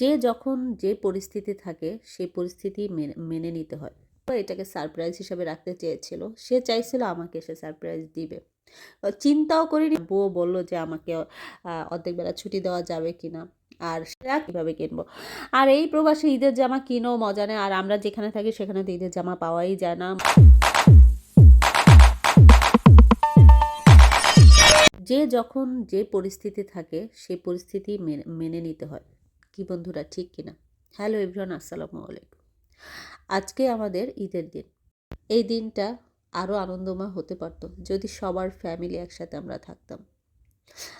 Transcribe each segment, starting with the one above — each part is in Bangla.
যে যখন যে পরিস্থিতি থাকে, সেই পরিস্থিতি মেনে নিতে হয়। এটাকে সারপ্রাইজ হিসাবে রাখতে চেয়েছিল। সে চাইছিল আমাকে সে সারপ্রাইজ দিবে। চিন্তাও করিনি। বউ বলল যে আমাকে অর্ধেক বেলা ছুটি দেওয়া যাবে কিনা? আর সেটা কীভাবে কিনবো? আর এই প্রবাসে ঈদের জামা কিনেও মজা নেই আর আমরা যেখানে থাকি, সেখানে তো ঈদের জামা পাওয়াই যায় না। যে যখন যে পরিস্থিতি থাকে সেই পরিস্থিতি মেনে নিতে হয়। কি বন্ধুরা, ঠিক কিনা? হ্যালো এভরিওয়ান আসসালামু আলাইকুম। আজকে আমাদের ঈদের দিন। এই দিনটা আরও আনন্দময় হতে পারতো যদি সবার ফ্যামিলি একসাথে আমরা থাকতাম।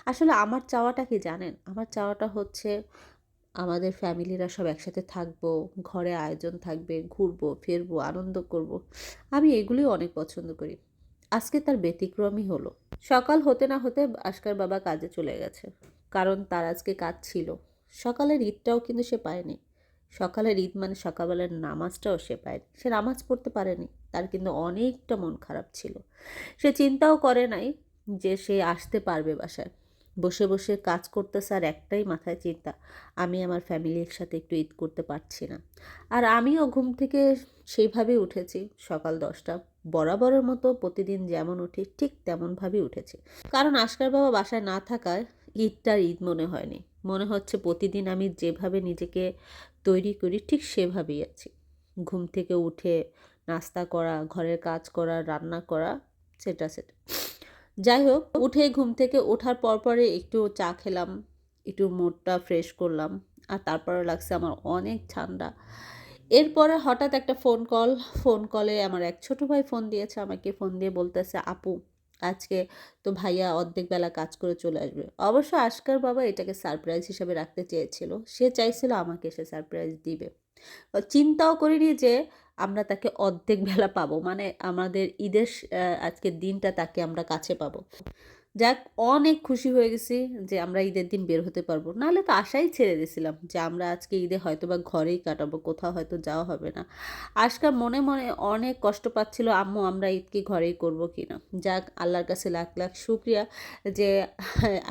আসলে আমার চাওয়াটা কি জানেন? আমার চাওয়াটা হচ্ছে আমাদের ফ্যামিলিরা সব একসাথে থাকব, ঘরে আয়োজন থাকবে, ঘুরবো, ফিরবো, আনন্দ করব। আমি এগুলি অনেক পছন্দ করি। আজকে তার ব্যতিক্রমই হলো। সকাল হতে না হতে আজকার বাবা কাজে চলে গেছে। কারণ তার আজকে কাজ ছিল। সকালের ঈদটাও কিন্তু সে পায়নি। সকালের ঈদ মানে সকালবেলার নামাজটাও সে পায়নি। সে নামাজ পড়তে পারেনি, তার কিন্তু অনেকটা মন খারাপ ছিল। সে চিন্তাও করে নাই যে সে আসতে পারবে বাসায়। বসে বসে কাজ করতেছে আর একটাই মাথায় চিন্তা, আমি আমার ফ্যামিলির সাথে একটু ঈদ করতে পারছি না। আর আমিও ঘুম থেকে সেইভাবেই উঠেছি, সকাল দশটা বরাবরের মতো প্রতিদিন যেমন উঠি, ঠিক তেমনভাবেই উঠেছি। কারণ আশকার বাবা বাসায় না থাকায় ঈদটার ঈদ মনে হয়নি। মনে হচ্ছে প্রতিদিন আমি যেভাবে নিজেকে তৈরি করি, ঠিক সেভাবেই আছি। ঘুম থেকে উঠে নাস্তা করা, ঘরের কাজ করা, রান্না করা, সেটা সেটা। যাই হোক, উঠে ঘুম থেকে ওঠার পর পরে একটু চা খেলাম, একটু মুডটা ফ্রেশ করলাম, আর তারপরে লাগছে আমার অনেক ঠান্ডা। এরপরে হঠাৎ একটা ফোন কল, ফোন কলে আমার এক ছোটো ভাই ফোন দিয়েছে, আমাকে ফোন দিয়ে বলতেছে, আপু আজকে তো ভাইয়া অর্ধেক বেলা কাজ করে চলে আসবে। অবশ্য আশকার বাবা এটাকে সারপ্রাইজ হিসাবে রাখতে চেয়েছিল। সে চাইছিল আমাকে সে সারপ্রাইজ দিবে। চিন্তাও করিনি যে আমরা তাকে অর্ধেক বেলা পাবো। মানে আমাদের ঈদের আজকের দিনটা তাকে আমরা কাছে পাবো। যাক, অনেক খুশি হয়ে গেছি যে আমরা ঈদের দিন বের হতে পারব। নাহলে তো আশাই ছেড়ে দিয়েছিলাম যে আমরা আজকে ঈদে হয়তো বা ঘরেই কাটাবো, কোথাও হয়তো যাওয়া হবে না। আজকাল মনে মনে অনেক কষ্ট পাচ্ছিল, আম্মু আমরা ঈদ কি ঘরেই করব কি না? যাক, আল্লাহর কাছে লাখ লাখ শুক্রিয়া যে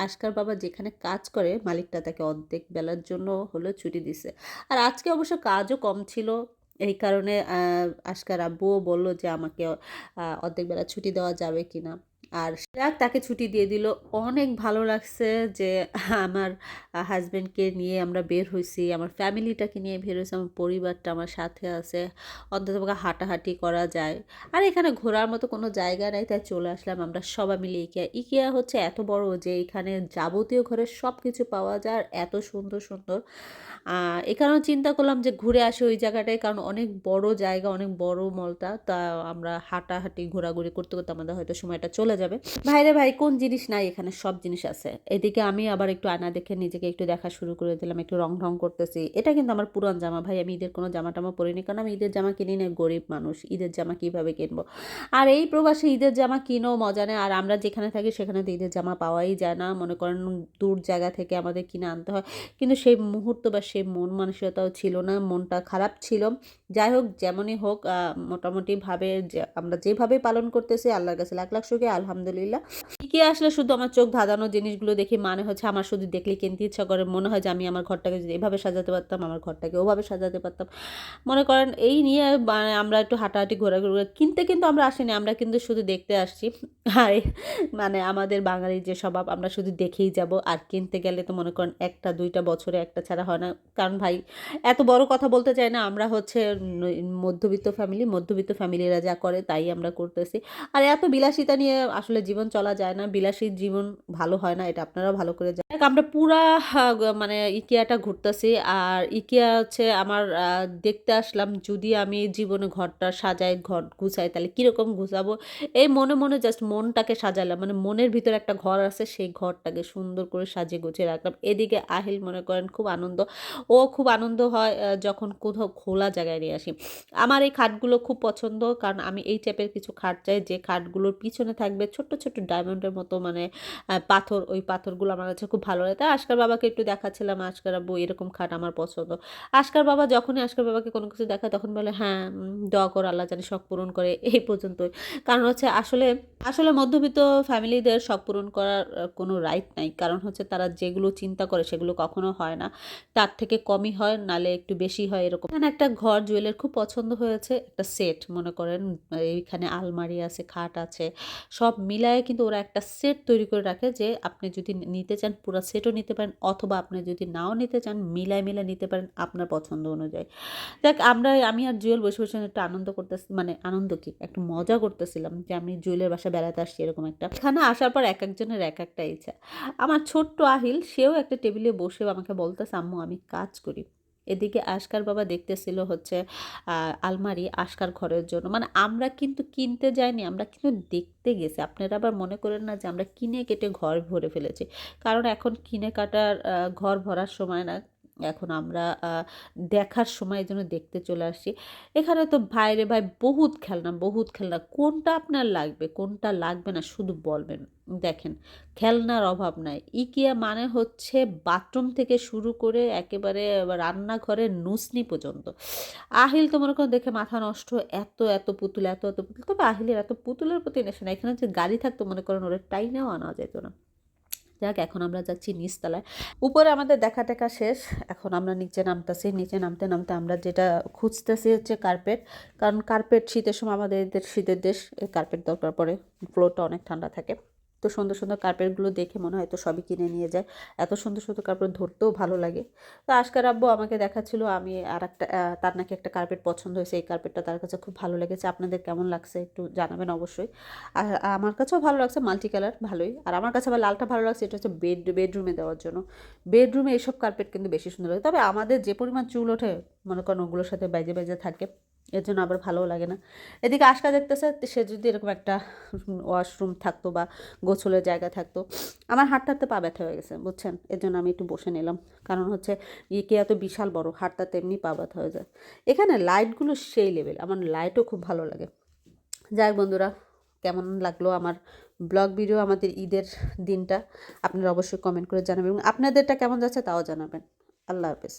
আজকার বাবা যেখানে কাজ করে, মালিকটা তাকে অর্ধেক বেলার জন্য হলেও ছুটি দিছে। আর আজকে অবশ্য কাজও কম ছিল, এই কারণে আজকার আব্বুও বলল যে আমাকে অর্ধেক বেলা ছুটি দেওয়া যাবে কি না। আর যাক তাকে ছুটি দিয়ে দিল। অনেক ভালো লাগছে যে আমার হাজব্যান্ডকে নিয়ে আমরা বের হয়েছি আমার ফ্যামিলিটাকে নিয়ে বের হয়েছি আমার পরিবারটা আমার সাথে আছে। অন্তত হাঁটাহাঁটি করা যায়। আর এখানে ঘোরার মতো কোনো জায়গা নেই তাই চলে আসলাম আমরা সবাই মিলে ইকিয়া। ইকিয়া হচ্ছে এত বড় যে এখানে যাবতীয় ঘরের সব কিছু পাওয়া যায় আর এত সুন্দর সুন্দর। আহ, এ কারণে চিন্তা করলাম যে ঘুরে আসি ওই জায়গাটায় কারণ অনেক বড় জায়গা অনেক বড় মলটা। তা আমরা হাঁটাহাঁটি ঘোরাঘুরি করতে করতে আমাদের হয়তো সময়টা চলে যাবে। ভাইরে ভাই, কোন জিনিস নাই এখানে? সব জিনিস আছে। এদিকে আমি আবার একটু আয়না দেখে নিজেকে একটু দেখা শুরু করে দিলাম, একটু রং ঢং করতেছি। এটা কিন্তু আমার পুরান জামা। ভাই, আমি ঈদের কোনো জামা টামা পরিনি, কারণ আমি ঈদের জামা কিনি না গরিব মানুষ। ঈদের জামা কীভাবে কিনবো? আর এই প্রবাসে ঈদের জামা কিনেও মজা নেই। আর আমরা যেখানে থাকি, সেখানে তো ঈদের জামা পাওয়াই যায় না। মনে করেন, দূর জায়গা থেকে আমাদের কিনে আনতে হয়। কিন্তু সেই মুহূর্ত বা সেই মন মানসিকতাও ছিল না। মনটা খারাপ ছিল। যাই হোক, যেমনই হোক মোটামুটিভাবে আমরা যেভাবে পালন করতেছি, আল্লাহর কাছে লাখ লাখ সুখে আলহামদুলিল্লাহ। কি আসলে, শুধু আমার চোখ ধাঁধানো জিনিসগুলো দেখি মানে হচ্ছে, আমার শুধু দেখলে কিনতে ইচ্ছা করে, মনে হয় যে আমি আমার ঘরটাকে যদি এভাবে সাজাতে পারতাম, আমার ঘরটাকে ওভাবে সাজাতে পারতাম। মনে করেন, এই নিয়ে আমরা একটু হাঁটাহাঁটি, ঘোরাঘুরি, কিনতে কিন্তু আমরা আসিনি, আমরা কিন্তু শুধু দেখতে আসছি। আর মানে আমাদের বাঙালির যে স্বভাব, আমরা শুধু দেখেই যাব। আর কিনতে গেলে তো মনে করেন, একটা, দুইটা বছরে একটা ছাড়া হয় না। কারণ ভাই, এত বড় কথা বলতে চাই না, আমরা হচ্ছে মধ্যবিত্ত ফ্যামিলি মধ্যবিত্ত ফ্যামিলিরা যা করে তাই আমরা করতেছি। আর এত বিলাসিতা নিয়ে আসলে জীবন চলা যায় না। বিলাসী জীবন ভালো হয় না, এটা আপনারা ভালো করে জানেন। আমরা পুরা মানে ইকিয়াটা ঘুরতেছি। আর ইকিয়া হচ্ছে আমার দেখতে আসলাম, যদি আমি জীবনে ঘরটা সাজাই, ঘর গুছাই, তাহলে কীরকম গুছাবো? এই মনে মনে জাস্ট মনটাকে সাজালাম। মানে মনের ভিতরে একটা ঘর আছে, সেই ঘরটাকে সুন্দর করে সাজিয়ে গুছিয়ে রাখলাম। এদিকে আহিল মনে করেন খুব আনন্দ। ও খুব আনন্দ হয় যখন কোথাও খোলা জায়গায় নিয়ে আসি। আমার এই খাটগুলো খুব পছন্দ, কারণ আমি এই টাইপের কিছু খাট চাই, যে খাটগুলোর পিছনে থাকবে ছোট্ট ছোট্ট ডায়মন্ডের মতো মানে পাথর, ওই পাথরগুলো আমার কাছে খুব ভালো লাগে। তাই আশকার বাবাকে একটু দেখাচ্ছিলাম, আশকার আব্বু এরকম খাট আমার পছন্দ। আশকার বাবা যখনই আশকার বাবাকে কোনো কিছু দেখায়, তখন বলে হ্যাঁ দোয়া কর, আল্লাহ জানি শখ পূরণ করে। এই পর্যন্তই। কারণ হচ্ছে আসলে আসলে মধ্যবিত্ত ফ্যামিলিদের শখ পূরণ করার কোনো রাইট নাই। কারণ হচ্ছে তারা যেগুলো চিন্তা করে সেগুলো কখনো হয় না। তার থেকে কমই হয়, নালে একটু বেশি হয়, এরকম। একটা ঘর জুয়েলের খুব পছন্দ হয়েছে, একটা সেট মনে করেন, এইখানে আলমারি আছে, খাট আছে, সব মিলায়ে কিন্তু ওরা একটা সেট তৈরি করে রাখে যে আপনি যদি নিতে চান পুরো সেটও নিতে পারেন, অথবা আপনি যদি নাও নিতে চান মিলায় মিলায় নিতে পারেন আপনার পছন্দ অনুযায়ী। দেখ, আমরা, আমি আর জুয়েল বসে বসে একটু আনন্দ করতেছি মানে আনন্দ কি? একটু মজা করতেছিলাম যে আমি জুয়েলের বাসা বেড়াতে আসছি এরকম একটা। এখানে আসার পর এক একজনের এক একটা ইচ্ছা। আমার ছোট্ট আহিল, সেও একটা টেবিলে বসে আমাকে বলতেছে, আম্মু, আমি কাজ করি। এদিকে আশকার বাবা দেখতেছিল হচ্ছে আলমারি আশকার ঘরের জন্য। মানে আমরা কিন্তু কিনতে যাইনি, আমরা কিন্তু দেখতে গেছি। আপনারা আবার মনে করেন না যে আমরা কিনে কেটে ঘর ভরে ফেলেছি। কারণ এখন কিনে কাটার ঘর ভরার সময় না। এখন আমরা দেখার সময় জন্য দেখতে চলে আসছি। এখানে তো ভাইরে ভাই বহুত খেলনা বহুত খেলনা। কোনটা আপনার লাগবে, কোনটা লাগবে না শুধু বলবেন। দেখেন, খেলনার অভাব নাই। ইকিয়া মানে হচ্ছে বাথরুম থেকে শুরু করে একেবারে রান্নাঘরের নুসনি পর্যন্ত। আহিল তো মনে দেখে মাথা নষ্ট, এত এত পুতুল, এত এত পুতুল। তবে আহিলের এত পুতুলের প্রতি নেশা না এখানে যে গাড়ি থাকতো মনে করেন ওরা টাইনেও আনা যেত না। যাক, এখন আমরা যাচ্ছি নিচতলায়। উপরে আমাদের দেখা টেকা শেষ। এখন আমরা নিচে নামতেছি, নিচে নামতে নামতে আমরা যেটা খুঁজতেছি হচ্ছে কার্পেট কারণ কার্পেট শীতের সময় আমাদের শীতের দেশ, এই কার্পেট দরকার পড়ে ফ্লোরটা অনেক ঠান্ডা থাকে। তো সুন্দর সুন্দর কার্পেটগুলো দেখে মনে হয় তো সবই কিনে নিয়ে যায়। এত সুন্দর সুন্দর কার্পেট ধরতেও ভালো লাগে। তো আজকার আব্বু আমাকে দেখাচ্ছিল, আমি আর একটা তার নাকি একটা কার্পেট পছন্দ হয়েছে, এই কার্পেটটা তার কাছে খুব ভালো লেগেছে। আপনাদের কেমন লাগছে একটু জানাবেন অবশ্যই। আর আমার কাছেও ভালো লাগছে মাল্টি কালার ভালোই। আর আমার কাছে আবার লালটা ভালো লাগছে, এটা হচ্ছে বেড বেডরুমে দেওয়ার জন্য। বেডরুমে এইসব কার্পেট কিন্তু বেশি সুন্দর লাগে। তবে আমাদের যে পরিমাণ চুল ওঠে, মনে করেন ওগুলোর সাথে বেজে বেজে থাকে এর জন্য আবার ভালোও লাগে না। এদিকে আশকা দেখতেছে সে যদি এরকম একটা ওয়াশরুম থাকতো বা গোছলের জায়গা থাকতো, আমার হাঁটতে হাঁটতে পা ব্যথা হয়ে গেছে, বুঝছেন? এর জন্য আমি একটু বসে নিলাম। কারণ হচ্ছে ইকে এত বিশাল বড় হাঁটতে তেমনি পা ব্যথা হয়ে যায়। এখানে লাইটগুলো সেই লেভেল আমার লাইটও খুব ভালো লাগে। যাই বন্ধুরা, কেমন লাগল আমার ব্লগ ভিডিও আমাদের ঈদের দিনটা? আপনারা অবশ্যই কমেন্ট করে জানাবেন এবং আপনাদেরটা কেমন যাচ্ছে তাও জানাবেন। আল্লাহ হাফেজ।